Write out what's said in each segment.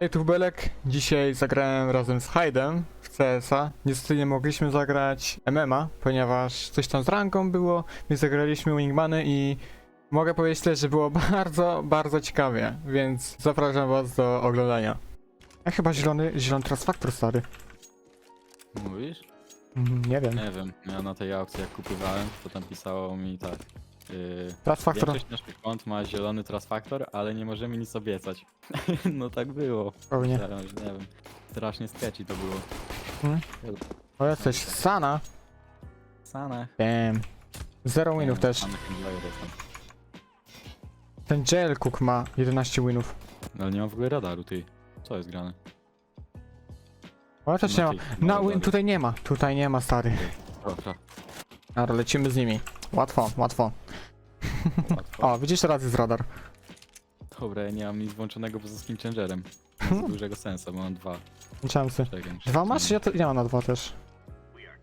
Hej, tu Belek. Dzisiaj zagrałem razem z Hajdem w CS-a. Niestety nie mogliśmy zagrać MMA, ponieważ coś tam z rangą było, więc zagraliśmy Wingmany i mogę powiedzieć tyle, że było bardzo, bardzo ciekawie, więc zapraszam was do oglądania. Ja chyba zielony, zielony transfaktor stary. Mówisz? Mm, Nie wiem. Nie wiem, ja na tej aukcji jak kupowałem, to tam pisało mi tak. Yy, Transfaktor. większość naszych kont ma zielony transfaktor, ale nie możemy nic obiecać. no tak było. Pewnie. Teraz, nie wiem. Strasznie sketchy to było. Hmm? O, jesteś Sana. Sanach. Damn. Zero winów też. Ten Jail Cook ma 11 winów. No, Ale nie mam w ogóle radaru, ty. Co jest grane? O, też nie ma. tej- Na radaru. win tutaj nie ma, tutaj nie ma stary. Dobra, Dobra, lecimy z nimi. Łatwo, łatwo. Łatwo. O, widzisz teraz jest radar. Dobra, ja nie mam nic włączonego poza skin changerem. Hmm. Z dużego sensu, bo mam dwa. Chansy. Czekaj, Dwa masz? Ja to nie mam na dwa też.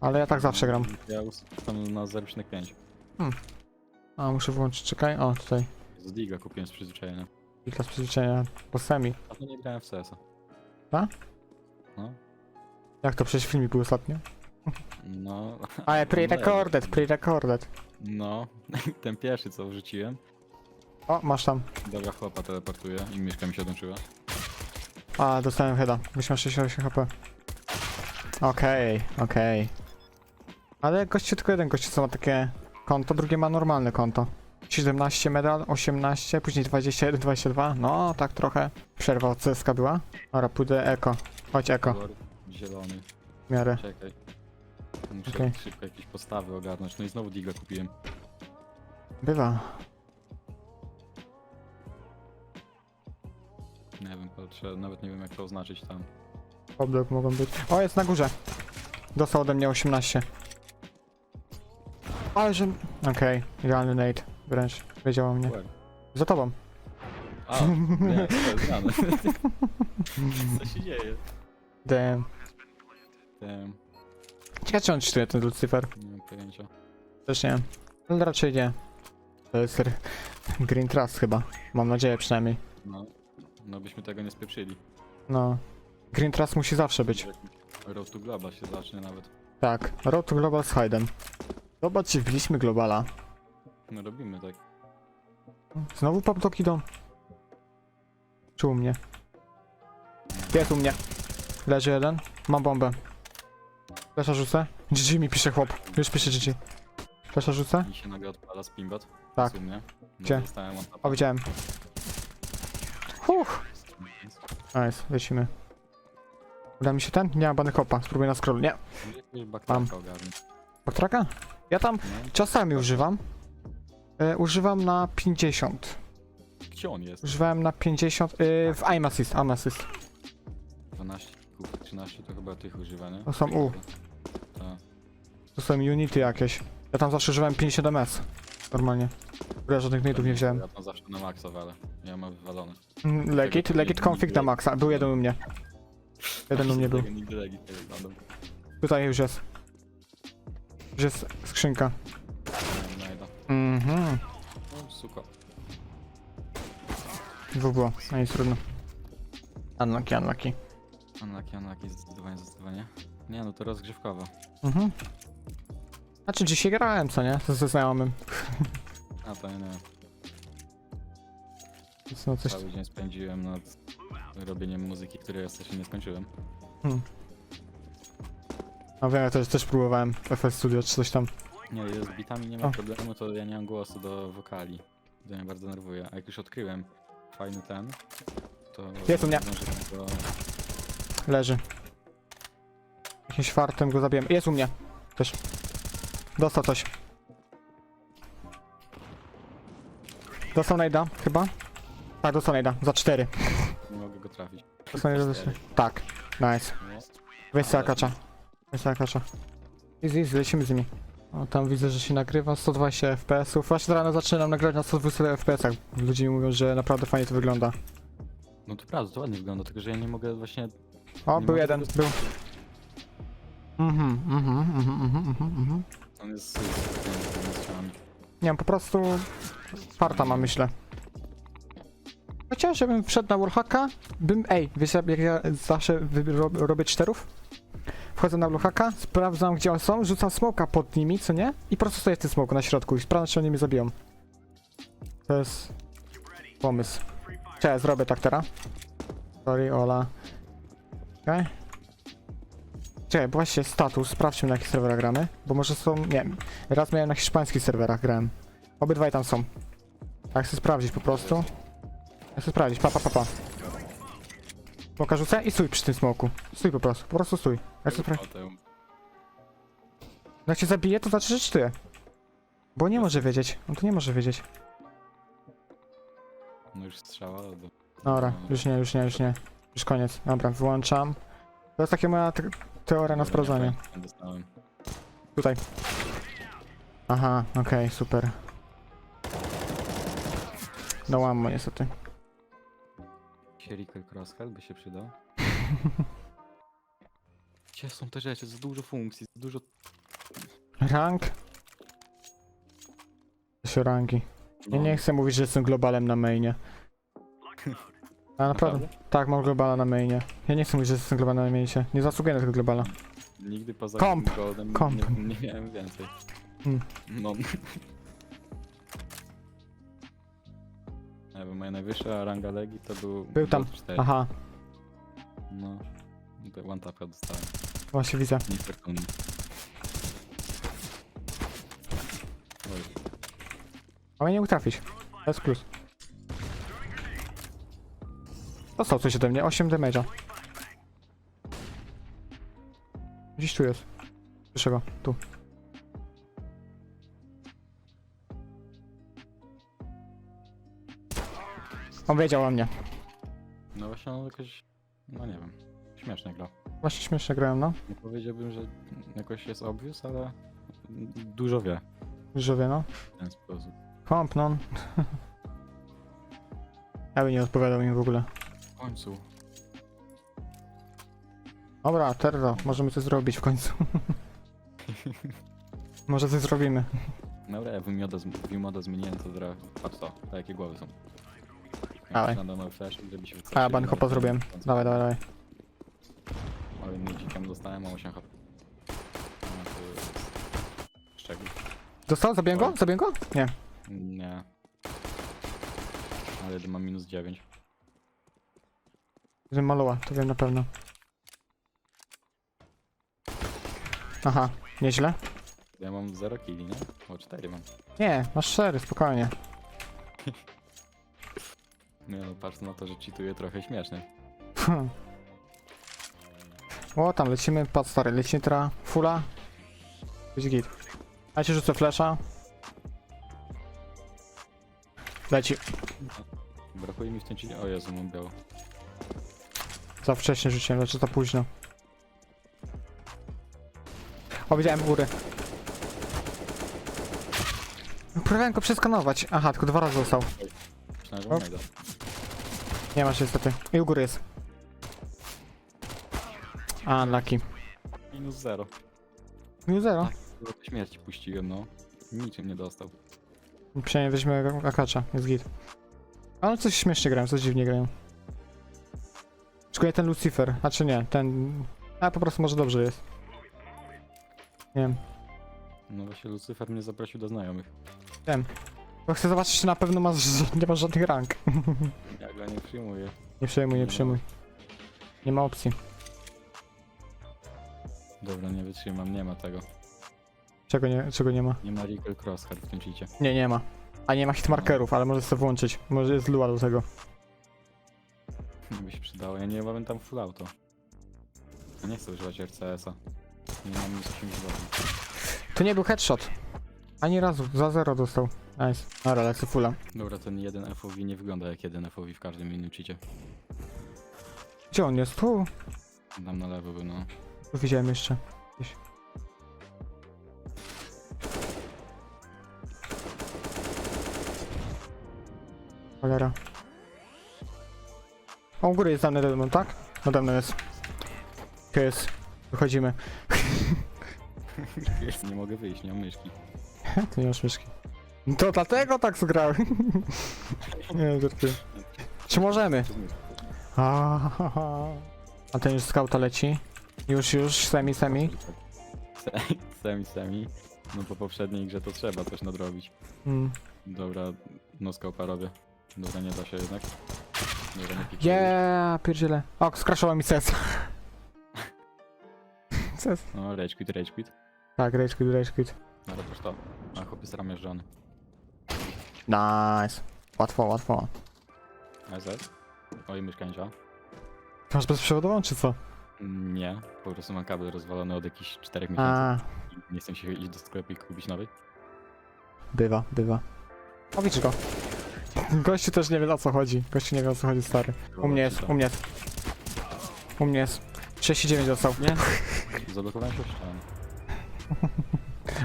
Ale ja tak zawsze gram. Ja ustawiam na 0,5. A, muszę włączyć, czekaj. O, tutaj. Z Liga kupiłem z przyzwyczajenia. I klas przyzwyczajenia. Po semi. A to nie grałem w CS-a. Tak? No. Jak to przecież filmik był ostatnio? No. Ale no, pre-recorded, no. pre-recorded. No, ten pierwszy co wrzuciłem. O, masz tam. Dobra, chłopa teleportuje i mieszka mi się odłączyła. A, dostałem heada. Byś miał 68 HP. Okej, okej. Ale gościu tylko jeden gościu co ma takie konto, drugie ma normalne konto. 17 medal, 18, później 21, 22. No, tak trochę. Przerwa od CSK była. Dobra, pójdę eko. Chodź eko, Kolor Zielony. w miarę. Czekaj. Muszę Okej. szybko jakieś postawy ogarnąć. No i znowu Diga kupiłem. Bywa. Nie wiem, patrzę, nawet nie wiem jak to oznaczyć tam. Obdok mogą być. O, jest na górze. Dostał ode mnie 18. Ale że... Okej, idealny nade. Wręcz. Wiedział o mnie. Za tobą. A, nie, to jest grane. Co się dzieje? Damn. Ciekawe czy on czytuje ten Lucifer. nie mam pojęcia. Też nie. Ale raczej nie. To jest r- Green Trust chyba. Mam nadzieję przynajmniej. No, no byśmy tego nie spieprzyli. No. Green Trust musi zawsze być. Road to Global się zacznie nawet. Tak. Road to Global z Hyden. Zobaczcie, wbiliśmy Globala. No robimy tak. Znowu popdoki idą. Czy u mnie? Jest u mnie. Leży jeden. Mam bombę. Flesza rzucę. GG mi pisze chłop. Już pisze GG. Flesza rzucę. I się nagle odpala spimbot. Tak. W sumie. No, Gdzie? Dostałem O, widziałem. Huch. Nice, lecimy. Uda mi się ten? Nie mam bany hopa. Spróbuję na scrollu. Nie. Jakiegoś ogarnąć. Backtracka? Ja tam No. czasami używam. E, używam na 50. Gdzie on jest? Używałem na 50. E, w aim assist, aim assist. 12, kurde, 13 to chyba tych używa, nie? To są U. To są unity jakieś. Ja tam zawsze używałem 57 ms. Normalnie. Ja żadnych nade'ów nie wziąłem. Ja tam zawsze na maksa walę. Ja mam wywalone. Mm, Legit, legit config na maxa. Był jeden u mnie. Jeden u mnie był. Nigdy legit nie wyglądał. Tutaj już jest. Już jest skrzynka. Nie. Mhm. No, suko. Dwóch było. No nic trudno. Unlucky, unlucky. Unlucky, unlucky, zdecydowanie, zdecydowanie. Nie no, to rozgrzewkowo. Mhm. Znaczy dzisiaj grałem, co nie? Ze znajomym. A. Więc No coś... Cały dzień spędziłem nad robieniem muzyki, której jeszcze nie skończyłem. No wiem, ja też, też próbowałem FS Studio czy coś tam. Nie, z bitami nie O. ma problemu, to ja nie mam głosu do wokali. To mnie bardzo nerwuje. A jak już odkryłem fajny ten, to... Jest u mnie. zdążę tego- Leży. Jakimś fartem go zabiłem. Jest u mnie. Też. Dostał coś. Dostał najda, chyba? Tak, dostał najda. Za 4. Nie mogę go trafić. Dostał najda za 4. Tak. Nice. Weź sakacza. Weź sakacza. Easy, easy, lecimy z nimi. O, tam widzę, że się nagrywa 120 FPS-ów. Właśnie rano zaczynam nagrywać na 120 FPS-ach. Ludzie mi mówią, że naprawdę fajnie to wygląda. No to prawda, to ładnie wygląda, tylko że ja nie mogę właśnie... O, Nie był mogę jeden, tego- był. Mhm, mhm, mhm, mhm, mhm, mhm. On jest... z. Nie po prostu farta ma, myślę. Chociaż żebym wszedł na wallhacka, bym... Ej, wiesz jak ja zawsze robię czterów? Wchodzę na wallhacka, sprawdzam gdzie one są, rzucam smoka pod nimi, co nie? I po prostu stoję w tym smoku na środku i sprawdzam czy oni mnie zabiją. To jest... pomysł. Cześć, zrobię tak teraz. Sorry, Ola. Okej. Czekaj, właśnie status, sprawdźmy na jakich serwerach gramy, bo może są, nie wiem, raz miałem na hiszpańskich serwerach grałem. Obydwaj tam są. Tak chcę sprawdzić po prostu. Ja chcę sprawdzić, pa, pa, pa, pa. Smoka rzucę i stój przy tym smoku. Stój po prostu, po prostu stój. Ja chcę sprawdzić. Potem Jak cię zabije, to znaczy, że czytuję. Bo nie może wiedzieć, on to nie może wiedzieć. No już strzała. Do... Dobra, już nie, już nie, już nie. Już koniec. Dobra, wyłączam. To jest taka moja te teoria na sprawdzanie. Nie dostałem. Tutaj. Aha, okej, super. No łammo niestety. Sierickel Crosshead by się przydał. Gdzie są te rzeczy? Za dużo funkcji, za dużo... Rank. Się ranki. Ja No, nie chcę mówić, że jestem globalem na mainie. A naprawdę? Tak, mam globala na mainie. Ja nie chcę mówić, że jestem globalem na mainie. Nie zasługuję na tego globala. Nigdy poza Komp. Goldem Komp. Nie, nie miałem więcej. Hmm. No. Nie wiem, moja najwyższa ranga Legii to był... Był tam. Gold 4. Aha, No. To one tapka dostałem. właśnie widzę. Niefortunny. Oj, Ale nie mógł trafić. To jest plus. Dostał coś ode mnie, 8 damage'a. Gdzieś tu jest. Słyszę go, tu. On wiedział o mnie. No właśnie on jakoś... No nie wiem. Śmiesznie gra. Właśnie śmiesznie grałem, no. Nie powiedziałbym, że jakoś jest obvious, ale dużo wie Że wie, no. w ten sposób. Komp, no. Ja bym nie odpowiadał im w ogóle. W końcu. Dobra, terro, możemy coś zrobić w końcu. Może coś zrobimy. Dobra, ja wymioda, wymioda zmieniłem to teraz. Patrz to, te jakie głowy są. Dawaj. Na domowy flash, żeby się A, wystraszyli, ban hopa zrobiłem. Dawaj, dawaj, dawaj. Ale nudzikiem dostałem, a 8 HP. No to jest... Szczegół. Dostał? Zabiłem go? Zabiłem go? Nie. Nie. Ale mam minus 9. Że maluła, to wiem na pewno. Aha, nieźle. Ja mam 0 killi, nie? O 4 mam. Nie, masz 4, spokojnie. Nie no, patrz na to, że cheatuję trochę śmiesznie. o, tam lecimy, patrz stary, lecimy teraz fulla. Będzie git. Ja ci rzucę flesza. Leci. Brakuje mi w tym cheatie. O Jezu, mam biało. Za wcześnie rzuciłem, znaczy za późno. O, widziałem góry. Próbowałem go przeskanować. Aha, tylko dwa razy został. Myślałem, że. Nie masz niestety. I u góry jest. A, lucky. Minus 0. Minus zero. Do śmierci puściłem, no. Niczym nie dostał. Przynajmniej weźmy akacza, jest git. Ale coś śmiesznie grają, coś dziwnie grają. Szczególnie ten Lucifer, a czy nie, ten... A po prostu może dobrze jest. Nie wiem. No właśnie Lucyfer mnie zaprosił do znajomych. Bo chcę zobaczyć, czy na pewno masz, nie masz żadnych rank. Ja go nie przyjmuję. Nie przejmuj, nie przejmuj. Nie ma opcji. Dobra, nie wytrzymam, nie ma tego. Czego nie, czego nie ma? Nie ma Recall Crosshair w tym cheacie. Nie, nie ma. A nie ma hitmarkerów, ale możesz sobie włączyć. Może jest lua do tego. Nie by się przydało, ja nie mam tam full auto. Ja nie chcę używać RCS-a. Nie mam nic 8 zł. To nie był headshot. Ani razu, za zero dostał. Nice. Dobra, lecę fulla. Dobra, ten jeden FOV nie wygląda jak jeden FOV w każdym innym cheacie. Gdzie on jest? Tu. Tam na lewo był, no. Tu widziałem jeszcze. Gdzieś. Cholera. O, u góry jest dany demon, tak? Nade mną jest. Tu jest. Wychodzimy. nie mogę wyjść, nie mam myszki. Tu nie masz myszki. To dlatego tak zgrałem. nie, żartuję. Czy możemy? A, a ten już skauta leci. Już, już, semi, semi. Se- Semi, semi. No po poprzedniej grze to trzeba coś nadrobić. Mm. Dobra, no skopa robię. Dobra, nie da się jednak. Dobra, nie pikuje. Yeah, pierdziele. O, skraszował mi CS. CS. No, rage quit, rage quit. Tak, rage quit, rage quit. No ale też to. A chłopie zramierzony. Nice. Łatwo, łatwo. SS? Oj, nie. Ty masz bezprzewodową, czy co? Nie, po prostu mam kabel rozwalony od jakichś 4 miesięcy. A, i Nie chcę się iść do sklepu i kupić nowy. bywa, bywa. O, widzisz go. Gościu też nie wie o co chodzi. Gościu nie wie o co chodzi, stary. U mnie jest, u mnie jest. U mnie jest. 39 dostał. Nie, zablokowałem się w.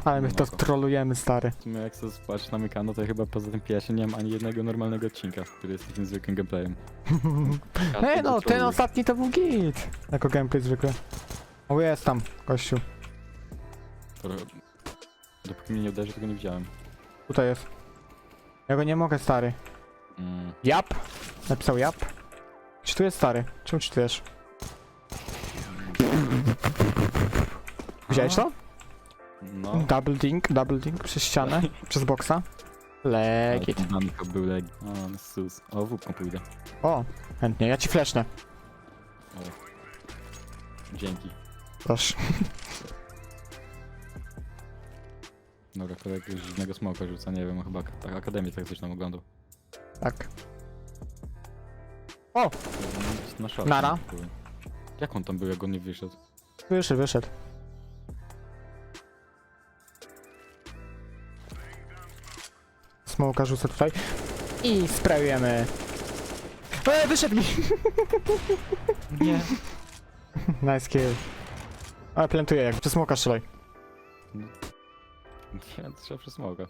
Ale my to trolujemy, stary. W sumie jak sobie patrzysz na Mykano, to ja chyba poza tym pierwszym nie mam ani jednego normalnego odcinka, który jest takim zwykłym gameplayem. Ej no, ten ostatni to był git. Jako gameplay zwykle. O, jest tam, gościu. Dopóki mnie nie uderzy, tego nie widziałem. Tutaj jest. Ja go nie mogę, stary. Mm, Jap. Napisał jap. Czy tu jest stary? Czemu czytujesz? Widziałeś to? No. Double dink, double dink przez ścianę, przez boksa. Legit. Danko był leg. O, sus. O, wódką pójdę. O, chętnie, ja ci flesznę. O. Dzięki. Proszę. Dobra, to jakiegoś dziwnego smoka rzuca, nie wiem, chyba ak- tak, Akademię taktyczną oglądał. Tak. Na szorcie. Nara. Jak on tam był, jak on nie wyszedł? Wyszedł, wyszedł. Smoka rzucę tutaj. I sprayujemy. Eee, wyszedł mi! Nie. Nice kill. Ale plantuję, jak przez smoka strzelaj. Nie, to trzeba przez smoka.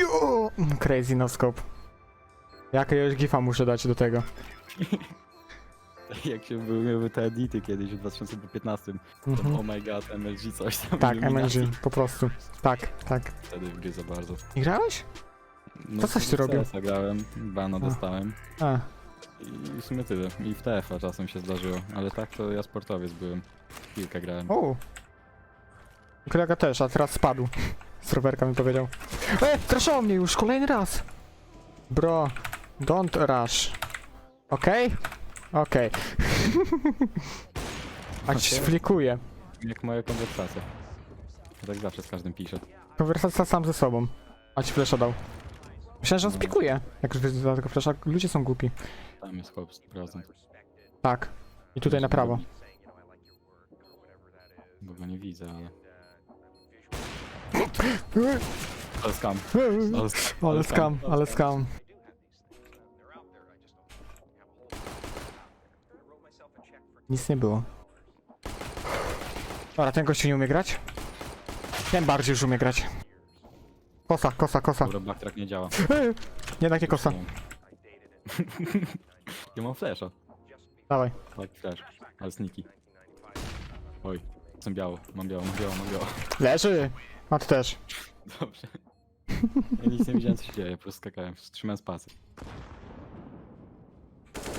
Jo! Crazy no scope. Jakiegoś gifa muszę dać do tego. Jak się były te edity kiedyś w 2015, to Mhm. oh my god, MLG coś tam. Tak, Illuminati. MNG, po prostu. Tak, tak. Wtedy w gry za bardzo. Nie grałeś? No, To coś ty robił? CS-a grałem, bana dostałem A, i w sumie tyle. I w TF-a czasem się zdarzyło, ale tak to ja sportowiec byłem. Kilka grałem. o. Kolega też, a teraz spadł. Z rowerka mi powiedział. E, crashował mnie już kolejny raz. Bro, don't rush. Okej? Okej. A ci flikuje. Jak moja konwersacja. Ja tak zawsze z każdym piszę. Konwersacja sam ze sobą. A ci flesza dał. Myślałem, że on spikuje. Jak już za tego flesza, ludzie są głupi. Tam jest chłop 100%. Tak. I tutaj na prawo. Bo go nie widzę, ale... Ale skam. Ale, sk- Ale skam, ale skam. Nic nie było. Dobra, ten gościu nie umie grać. Ten bardziej już umie grać. Kosa, kosa, kosa. Dobra, backtrack nie działa. Ej, Nie takie kosa. Ja mam flasha. Dawaj. Tak, flash. Ale sneaky. Oj, jestem biało. Mam biało, mam biało, mam biało. Leży. A ty też. Dobrze. Ja nic nie widziałem co się dzieje, po prostu skakałem. Trzymałem spację.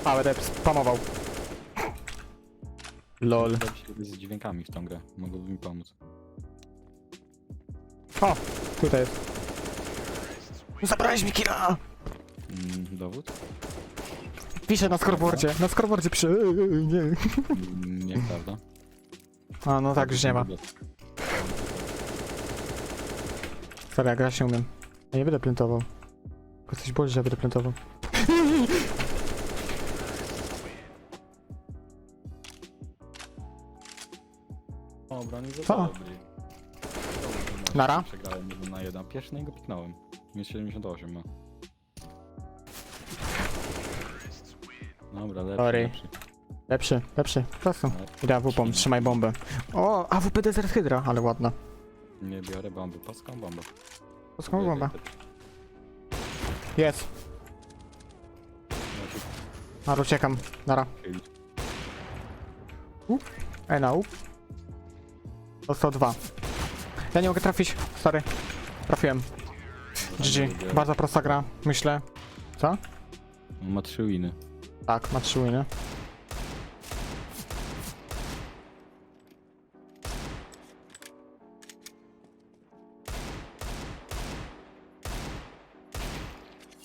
Ale rep spamował. Lol. Z dźwiękami w tą grę. Mogłoby mi pomóc. O, tutaj jest. Zabrałeś mi killa! Mm, dowód? Piszę na scoreboardzie, na scoreboardzie ej, Nie. Mm, Nieprawda. A no tak, już nie ma. Stary, ja grać nie umiem. Ja nie będę plantował. Tylko coś boli, że ja będę plantował. O, broń za Co? dobry. Nara? Przegrałem jeden na jeden. Pierwszy na niego piknąłem. Minus 78 ma. Dobra, lepszy, Sorry. lepszy. Lepszy, lepszy, po prostu. Idę AWP, trzymaj bombę. O, AWP Desert Hydra, ale ładna. Nie biorę bomby. Polską bombę. Polską bomba. Jest. Nara, uciekam. Nara. chylić. Ej, na up. Dostał dwa. Ja nie mogę trafić, sorry. Trafiłem. GG. Bardzo prosta gra, myślę. Co? Ma trzy winy. Tak, ma trzy winy.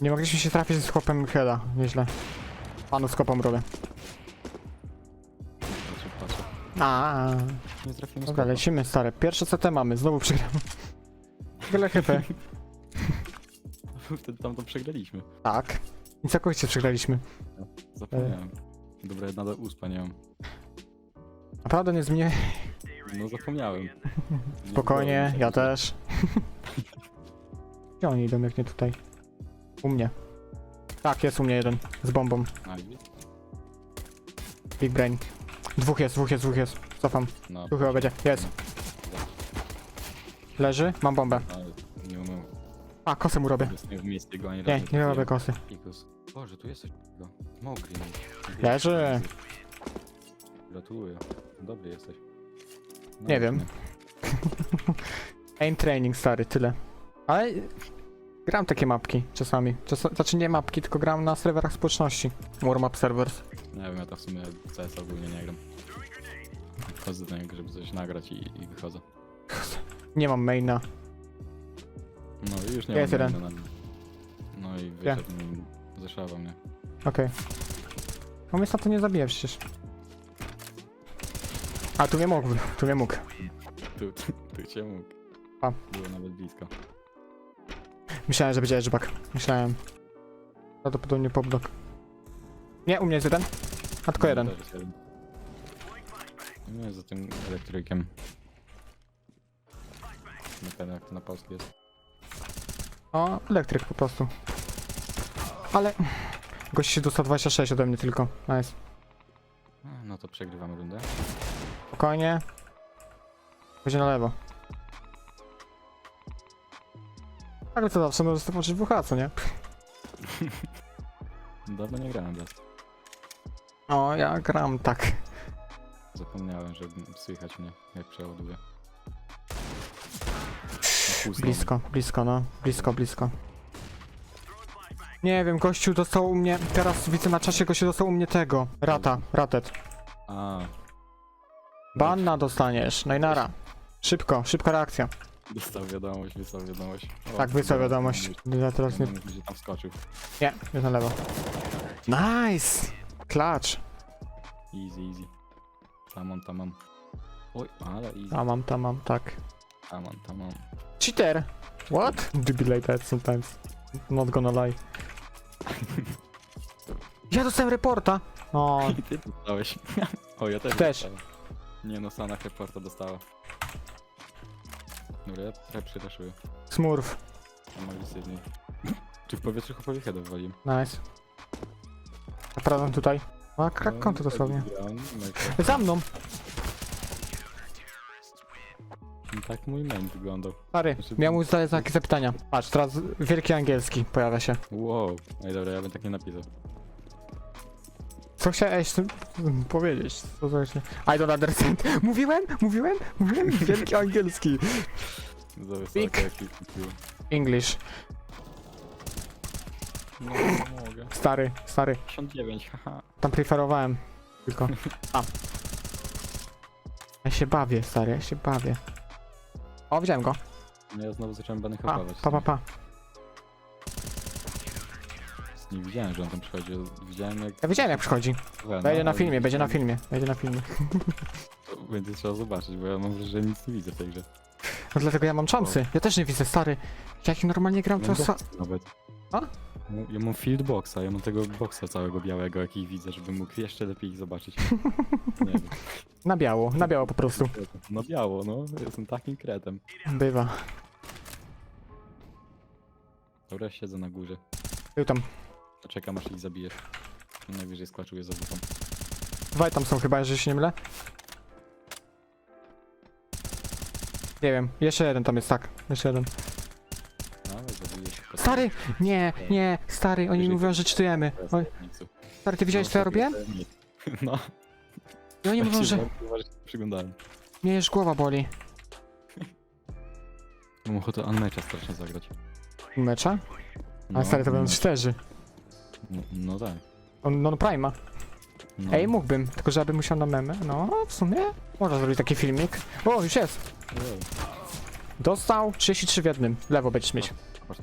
Nie mogliśmy się trafić z chłopem Heda, nieźle. Panu z kopą robię. Patrzę, patrzę. A, Nie trafiłem z Dobra, lecimy stare. Pierwsze CT mamy, znowu przegramy. Tyle hypy. Wtedy tam to przegraliśmy. Tak. I całkowicie przegraliśmy. Zapomniałem. Dobra, ja nadal uspa nie mam. Naprawdę nie zmienię. No zapomniałem. Nie Spokojnie, mi ja też. Gdzie oni idą, jak nie tutaj? U mnie. Tak, jest u mnie jeden. Z bombą. A? Big brain. Dwóch jest, dwóch jest, dwóch jest. Cofam. No. Tu chyba będzie. Jest. Leży, mam bombę. Ale nie umiem. A, kosę mu robię. Jestem w miejscu go ani Nie, razu nie trafiłem. robię kosy. Pikus. Boże, tu jest coś takiego. Leży. Gratuluję. Dobry jesteś. No, Nie wiem. Aim training, stary, tyle. Ale gram takie mapki czasami. Czas, znaczy nie mapki, tylko gram na serwerach społeczności. Warm-up servers. Nie wiem, ja to w sumie CS ogólnie nie gram. Wchodzę do niego, żeby coś nagrać i, i wychodzę. Nie mam maina. No i już nie Jest mam jeden. maina na nim. No i wyszedł mi, zeszawał mnie. Okej. On mnie za to nie zabije przecież. A tu nie mógł, tu nie mógł. Tu, tu, tu cię mógł. A. Było nawet blisko. Myślałem, że będzie edgeback. Myślałem. Prawdopodobnie popdog. Nie, u mnie jest jeden. A tylko No, jeden. Nie, za tym elektrykiem. Nie wiem jak to na polski jest. O, elektryk po prostu. Ale... Gość się dostał 26 ode mnie tylko. Nice. No to przegrywamy rundę. Spokojnie. Będzie na lewo. Ale co zawsze możesz zobaczyć WH, co nie? Dawno nie grałem bez. O, ja gram tak. Zapomniałem, że słychać mnie, jak przeładuję. Pół Blisko, blisko, no. Blisko, blisko. Nie wiem, gościu dostał u mnie... Teraz widzę na czasie, gościu dostał u mnie tego. Rata, ratet. A, Banna dostaniesz, no i nara. Szybko, szybka reakcja. Dostał wiadomość, wysłał wiadomość. O, Tak, wysłał wiadomość. Ja teraz nie... Że tam skoczył. Nie, jest na lewo. Nice! Klacz. Easy, easy. Tam mam, tam mam. Oj, ale easy. A mam, tam mam, tak. Tam mam, tam mam. Cheater! What? Do be like that sometimes. Not gonna lie. Ja dostałem reporta! O, I ty dostałeś. o, ja też Też. dostałem. Nie no, Sana reporta dostała. Dobra, ja trochę przyraszuję. smurf. Mam agresję z niej. Czy w powietrzu chopowi heada wywaliłem? Nice. Naprawdę tutaj. A, No, krak konto dosłownie. Za mną! no tak mój main wyglądał. Stary, miał mu zadać znaki zapytania. Patrz, teraz wielki angielski pojawia się. Wow. Ej dobra, ja bym tak nie napisał. Co chciałeś powiedzieć? Co to się... I don't understand. Mówiłem? Mówiłem? Mówiłem? Wielki angielski. Za wysoko jak. English. No, nie mogę. Stary, stary. 59, haha. Tam preferowałem. Tylko. A. Ja się bawię, stary, ja się bawię. O, widziałem go. No ja znowu zacząłem bany Pa, hakować. pa, pa, pa. Nie widziałem, że on tam przychodził. Widziałem jak... Ja widziałem jak przychodzi. No, Będzie na ale filmie, będzie na filmie, będzie na filmie. To Będzie trzeba zobaczyć, bo ja mam wrażenie, że nic nie widzę w tej grze. No dlatego ja mam czamsy. Ja też nie widzę, stary. Jak normalnie gram, to Mam sa... boxa nawet. A? No, Ja mam field boxa, ja mam tego boxa całego białego, jaki widzę, żebym mógł jeszcze lepiej ich zobaczyć. Nie wiem. na biało, na biało po prostu. No biało, no. Jestem takim kretem. Bywa. Dobra, siedzę na górze. Był tam. Czekam aż ich zabijesz. Najwyżej skłaczuję za butą. Dwaj tam są chyba, jeżeli się nie mylę. Nie wiem, jeszcze jeden tam jest, tak. Jeszcze jeden. No, ale zabijesz. Stary! Nie, nie, stary, oni Wyżej mówią, że czytujemy. Oj, stary, ty widziałeś co ja robiłem? No. I oni mówią, że Przyglądałem. mnie już głowa boli. Mam ochotę Unmatcha strasznie zagrać. Mecza? No, Ale stary, to będą czterzy. No, no tak. On non Prima. No. Ej, mógłbym, tylko żeby musiał na memy. No, w sumie można zrobić taki filmik. O, już jest. Dostał 33 w jednym. Lewo będziesz mieć.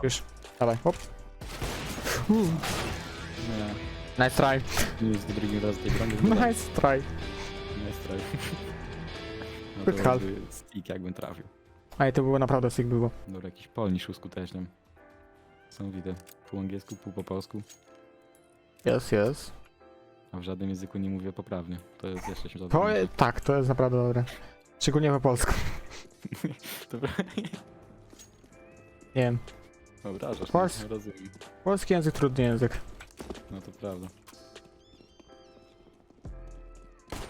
Już. Dawaj, hop. Nice try. jest drugi raz tej broni. Nice try. Nie straj. No to jakby stick jakbym trafił. Ej, to było naprawdę sick było. Dobra, jakiś polnisz uskuteczniam. Są widzę. Pół angielsku, pół po polsku. Jest, jest. A w żadnym języku nie mówię poprawnie. To jest jeszcze się To je, tak, to jest naprawdę dobre. Szczególnie po polsku. Dobra. Nie wiem. Obrażasz, Pols- nie rozumiem. Polski język, trudny język. No to prawda.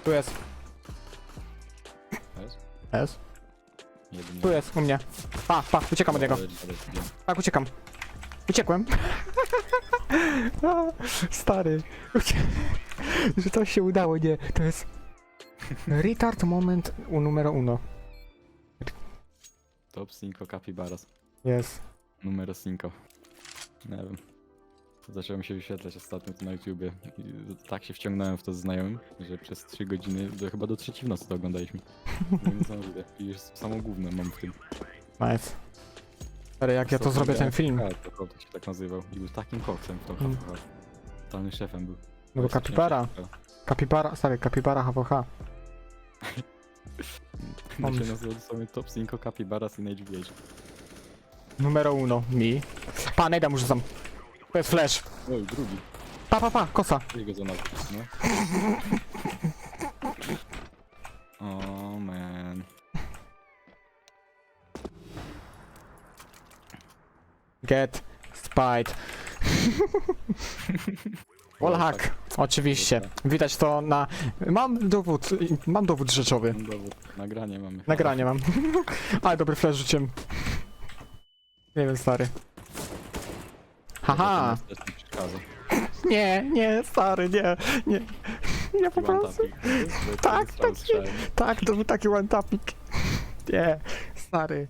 Tu jest. Jest? Jest. Jedynie. Tu jest, u mnie. Pa, pa, uciekam od niego. Tak, uciekam. Uciekłem. Stary. Że to się udało, nie. To jest... Retard moment u numero uno. Top 5 capybaras. Jest. Numero 5. Nie wiem. Zacząłem się wyświetlać ostatnio to na YouTubie i tak się wciągnąłem w to z znajomym, że przez 3 godziny, do, chyba do trzeciej w nocy to oglądaliśmy. Niesamowite. I już samą główną mam w tym. Nice. Stary, jak ja to zrobię ten film. Tak, to się tak nazywał. I był takim koksem w tą Mm. Totalnym szefem był. No bo kapibara. Kapibara, stary, kapibara HWH. No się Pomyśl. nazywał dosłownie Top 5 Capybaras in HVH. Numero uno, mi. Pa, nejda mu rzucam. To jest flash. Oj, drugi. Pa, pa, pa, kosa. Jego za no. Get spied. Wallhack, oczywiście. Widać to na... Mam dowód, mam dowód rzeczowy. Mam dowód. Nagranie mamy. Nagranie mam. Ale dobry flash rzuciłem. Nie wiem, stary. Haha! Nie. Nie, stary, nie, nie. Nie po prostu. Tak, tak. Tak, to był taki one tapik. Nie, stary.